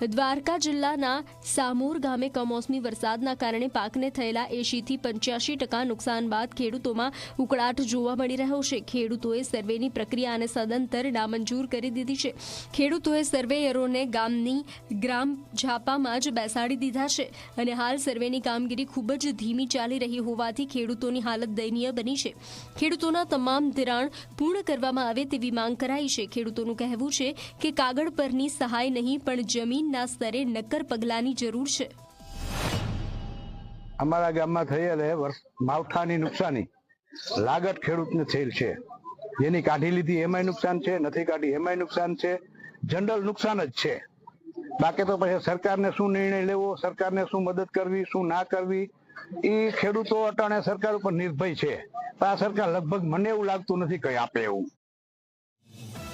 દ્વારકા જિલ્લાના સામોર ગામે કમોસમી વરસાદના કારણે પાકને થયેલા એંશીથી પંચ્યાસી ટકા નુકસાન બાદ ખેડૂતોમાં ઉકળાટ જોવા મળી રહ્યો છે. ખેડૂતોએ સર્વેની પ્રક્રિયાને સદંતર નામંજૂર કરી દીધી છે. ખેડૂતોએ સર્વેયરોને ગામની ગ્રામ ઝાપામાં જ બેસાડી દીધા છે અને હાલ સર્વેની કામગીરી ખૂબ જ ધીમી ચાલી રહી હોવાથી ખેડૂતોની હાલત દયનીય બની છે. ખેડૂતોના તમામ ધિરાણ પૂર્ણ કરવામાં આવે તેવી માંગ કરાઈ છે. ખેડૂતોનું કહેવું છે કે કાગળ પરની સહાય નહીં, પણ જમીનના સ્તરે નક્કર પગલાંની જરૂર છે. અમારા ગામમાં થયેલ માવઠાની નુકસાની. લાગત ખેડૂતને થયેલ છે. જેની કાઢી લીધી એમાંય નુકસાન છે, નથી કાઢી એમાંય નુકસાન છે. જનરલ નુકસાન જ છે. બાકી તો પછી સરકારને શું નિર્ણય લેવો, સરકારને શું મદદ કરવી, શું ના કરવી, એ ખેડૂતો અટાણે સરકાર ઉપર નિર્ભય છે. આ સરકાર લગભગ મને એવું લાગતું નથી કઈ આપે એવું.